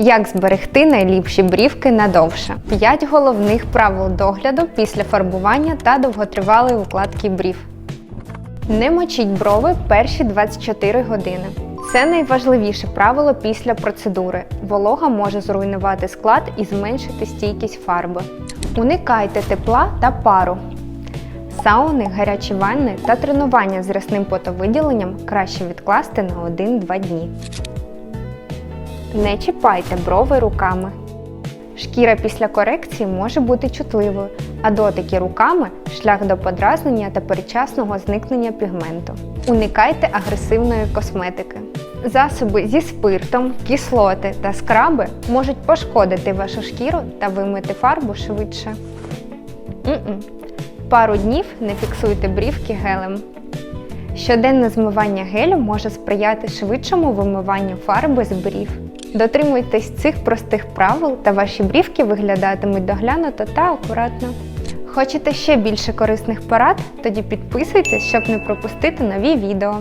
Як зберегти найліпші брівки надовше? 5 головних правил догляду після фарбування та довготривалої укладки брів. Не мочіть брови перші 24 години. Це найважливіше правило після процедури. Волога може зруйнувати склад і зменшити стійкість фарби. Уникайте тепла та пару. Сауни, гарячі ванни та тренування з рясним потовиділенням краще відкласти на 1-2 дні. Не чіпайте брови руками. Шкіра після корекції може бути чутливою, а дотики руками шлях до подразнення та передчасного зникнення пігменту. Уникайте агресивної косметики. Засоби зі спиртом, кислоти та скраби можуть пошкодити вашу шкіру та вимити фарбу швидше. М-м. Пару днів не фіксуйте брівки гелем. Щоденне змивання гелю може сприяти швидшому вимиванню фарби з брів. Дотримуйтесь цих простих правил, та ваші брівки виглядатимуть доглянуто та акуратно. Хочете ще більше корисних порад? Тоді підписуйтесь, щоб не пропустити нові відео.